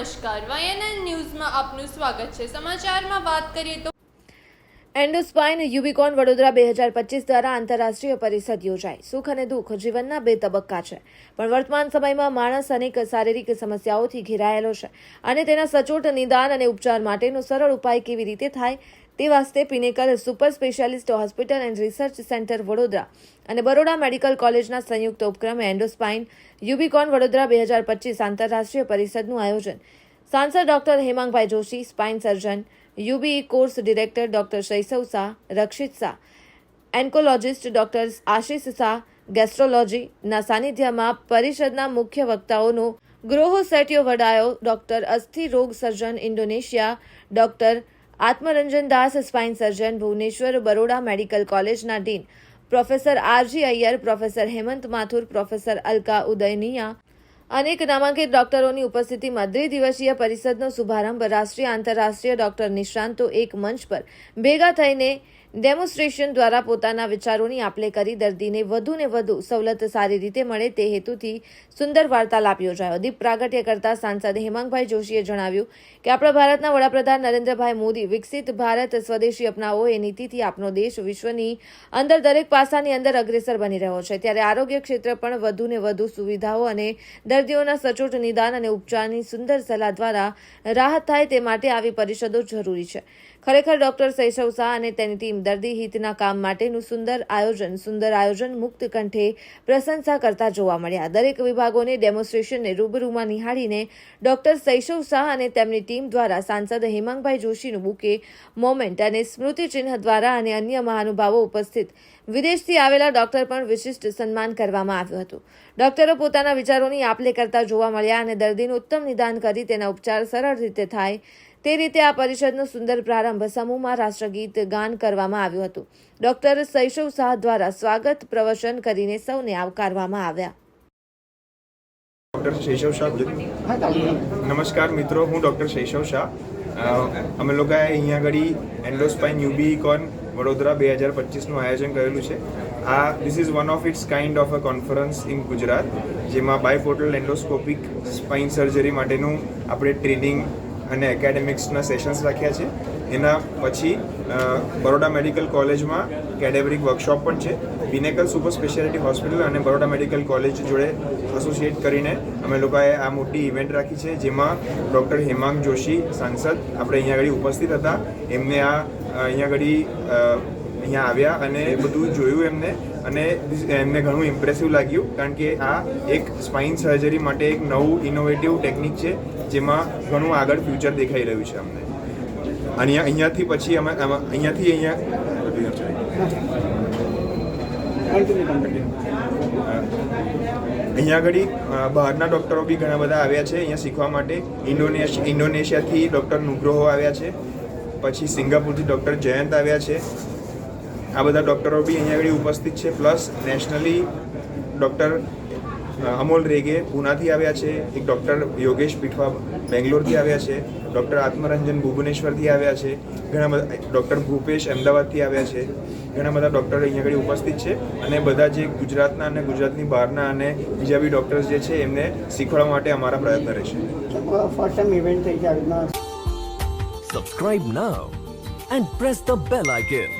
આઈએનએન ન્યૂઝમાં આપનું સ્વાગત છે. સમાચારમાં વાત કરીએ તો એન્ડોસ્પાઇન યુબિકોન વડોદરા બે હજાર પચીસ દ્વારા આંતરરાષ્ટ્રીય પરિષદ યોજાઈ. સુખ અને દુઃખ જીવનના બે તબક્કા છે. પણ વર્તમાન સમયમાં માણસ અનેક શારીરિક સમસ્યાઓથી ઘેરાયેલો છે અને તેના સચોટ નિદાન અને ઉપચાર માટેનો સરળ ઉપાય કેવી રીતે થાય તે વાસ્તે pinnacle super specialist hospital and research centre Vadodara અને બરોડા મેડિકલ કોલેજના સંયુક્ત ઉપક્રમે એન્ડોસ્પાઇન યુબીકોન વડોદરા બે હજાર પચીસ આંતરરાષ્ટ્રીય પરિષદનું આયોજન. સાંસદ doctor Hemangbhai Joshi, spine surgeon UBE course director doctor Shaishav Shah, Rakshit Shah, oncologist doctor Ashish Shah ગેસ્ટ્રોલોજીના સાનિધ્યમાં પરિષદના મુખ્ય વક્તાઓનો ગ્રોહો સેટિયો વડાયો ડોક્ટર અસ્થિ રોગ surgeon Indonesia doctor Atmaranjan Das spine surgeon Bhubaneswar Baroda medical કોલેજના dean. Professor RG Iyer, professor Hemant Mathur, professor Alka Udayniya. અનેક નામાંકિત ડોક્ટરોની ઉપસ્થિતિમાં દ્વિદિવસીય પરિષદનો શુભારંભ રાષ્ટ્રીય આંતરરાષ્ટ્રીય ડોક્ટર નિષ્ણાંતો એક મંચ પર ભેગા થઈને ડેમોન્સ્ટ્રેશન દ્વારા પોતાના વિચારોની આપલે કરી દર્દીને વધુને વધુ સવલત સારી રીતે મળે તે હેતુથી સુંદર વાર્તાલાપ યોજાયો. દીપ પ્રાગટ્ય કરતા સાંસદ હેમાંગભાઈ જોશીએ જણાવ્યું કે આપણા ભારતના વડાપ્રધાન નરેન્દ્રભાઈ મોદી વિકસિત ભારત સ્વદેશી અપનાવો એ નીતિથી આપણો દેશ વિશ્વની અંદર દરેક પાસાની અંદર અગ્રેસર બની રહ્યો છે. ત્યારે આરોગ્ય ક્ષેત્ર પણ વધુને વધુ સુવિધાઓ અને દર્દીઓના સચોટ નિદાન અને ઉપચારની સુંદર સલાહ દ્વારા રાહત થાય તે માટે આવી પરિષદો જરૂરી છે. ખરેખર ડોક્ટર શૈશવ શાહ અને તેની ટીમ દર્દી હિતના કામ માટેનું સુંદર આયોજન સુંદર આયોજન મુક્ત કંઠે પ્રશંસા કરતા જોવા મળ્યા. દરેક વિભાગોને ડેમોન્સ્ટ્રેશનને રૂબરૂમાં નિહાળીને ડોક્ટર શૈશવ શાહ અને તેમની ટીમ દ્વારા સાંસદ હેમાંગભાઈ જોશીનું બુકે મોમેન્ટ અને સ્મૃતિચિહ્ન દ્વારા અને અન્ય મહાનુભાવો ઉપસ્થિત વિદેશથી આવેલા ડોક્ટર પણ વિશિષ્ટ સન્માન કરવામાં આવ્યું હતું. ડોક્ટરો પોતાના વિચારોની આપલે કરતા જોવા મળ્યા અને દર્દીનું ઉત્તમ નિદાન કરી તેના ઉપચાર સરળ રીતે થાય તે રીતે આ પરિષદનો સુંદર પ્રારંભ સમૂહમાં રાષ્ટ્રગીત ગાન કરવામાં આવ્યું હતું. ડોક્ટર શૈશવ શાહ દ્વારા સ્વાગત પ્રવચન કરીને સૌને આવકારવામાં આવ્યા. ડૉક્ટર શૈશવ શાહ નમસ્કાર મિત્રો, હું ડૉક્ટર શૈશવ શાહ. અમે લોકોએ અહીંયા આગળ એન્ડોસ્પાઇન યુબીકોન વડોદરા બે હજાર પચીસનું આયોજન કરેલું છે. આ this is one of its kind of a conference in Gujarat, જેમાં બાયપોર્ટલ એન્ડોસ્કોપિક સ્પાઇન સર્જરી માટેનું આપણે ટ્રેનિંગ અને એકેડેમિક્સના સેશન્સ રાખ્યા છે. એના પછી બરોડા મેડિકલ કોલેજમાં કેડેવરિક વર્કશોપ પણ છે. બિનેકલ સુપર સ્પેશિયાલિટી હોસ્પિટલ અને બરોડા મેડિકલ કોલેજ જોડે એસોસિએટ કરીને અમે લોકોએ આ મોટી ઇવેન્ટ રાખી છે, જેમાં ડૉક્ટર હેમાંગ જોશી સાંસદ આપણે અહીંયા આગળ ઉપસ્થિત હતા. એમને આ અહીંયા આગળ અહીંયા આવ્યા અને બધું જોયું એમને અને એમને ઘણું ઇમ્પ્રેસિવ લાગ્યું કારણ કે આ એક સ્પાઇન સર્જરી માટે એક નવું ઇનોવેટિવ ટેકનિક છે જેમાં ઘણું આગળ ફ્યુચર દેખાઈ રહ્યું છે અમને. અને અહીંયાથી પછી અમે અહીંયાથી અહીંયા અહીંયા આગળ બહારના ડૉક્ટરો બી ઘણા બધા આવ્યા છે અહીંયા શીખવા માટે. ઇન્ડોનેશિયા ઇન્ડોનેશિયાથી ડૉક્ટર નુગ્રોહો આવ્યા છે. પછી સિંગાપુરથી ડૉક્ટર જયંત આવ્યા છે. આ બધા ડૉક્ટરો બી અહીંયા આગળ ઉપસ્થિત છે. Plus nationally doctor Amol Rege પૂનાથી આવ્યા છે. એક ડૉક્ટર યોગેશ પીઠવા બેંગ્લોરથી આવ્યા છે. ડૉક્ટર આત્મરંજન ભુવનેશ્વરથી આવ્યા છે. ઘણા બધા ડૉક્ટર ભૂપેશ અમદાવાદથી આવ્યા છે. ઘણા બધા ડૉક્ટર અહીંયા આગળ ઉપસ્થિત છે. અને બધા જે ગુજરાતના અને ગુજરાતની બહારના અને બીજા બી ડૉક્ટર્સ જે છે એમને શીખવાડવા માટે અમારા પ્રયત્ન રહેશે. Subscribe now and press the bell રીતના